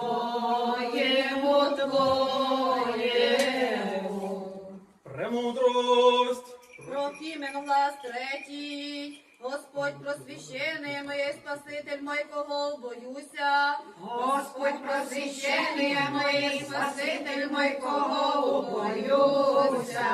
Твоєму, Твоєму. Премудрость, Прохімен глас третій, Господь просвящений мій, Спаситель мой, кого боюся. Господь просвящений мій, Спаситель мой, кого боюся.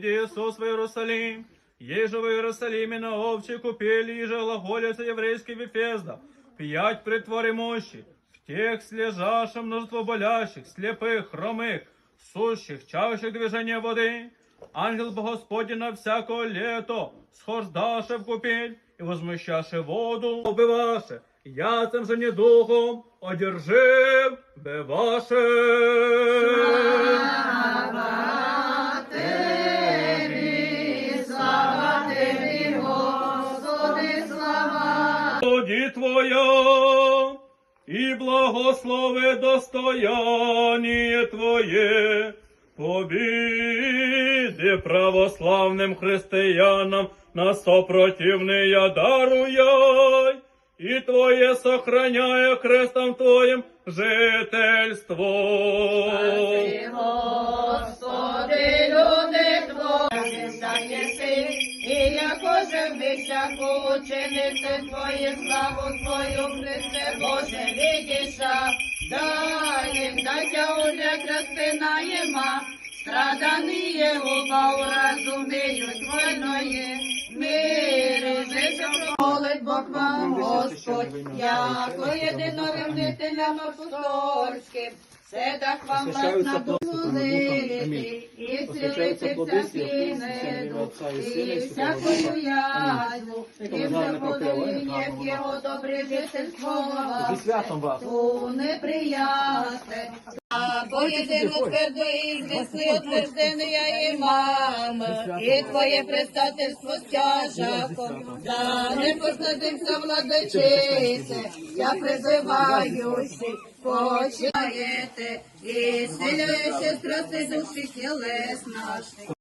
взойди Иисус в Иерусалим, еже в Иерусалиме на овчей купели, еже глаголица еврейский Вифезда, пять притворы мощи, в тех слежавшим множество болящих, слепых, хромых, сущих, чающих движения воды, ангел бы Господень на всякое лето, схождаше в купель и возмущаше воду, убиваше, яцем же не духом, одержив бы Тоді Твоя, і благослови достояние Твоє, побіди православним християнам на сопротивния даруяй, і Твоє сохраняє хрестом Твоїм жительство. Господи, люди Твої, яко живих всяку учениці Твої, славу Твою, Христе Боже, відіша, дай їм, датя уже Христина єма, страдані Єгова уразуміють вольної, мири, життя молить Бог вам, Господь, яко єдинорівнителям апостольським, все так вам вас на душу лити, і цілити всякі неду, і всякою язву, і преподобні його добре жительство вас. ту неприятне. Бо єдину твердо і звісли утверждений імам, і твоє предстательство стяжаком, за непоследимся владичице, я призиваюся, почаєте, і силюючи страсти душі тілес наших.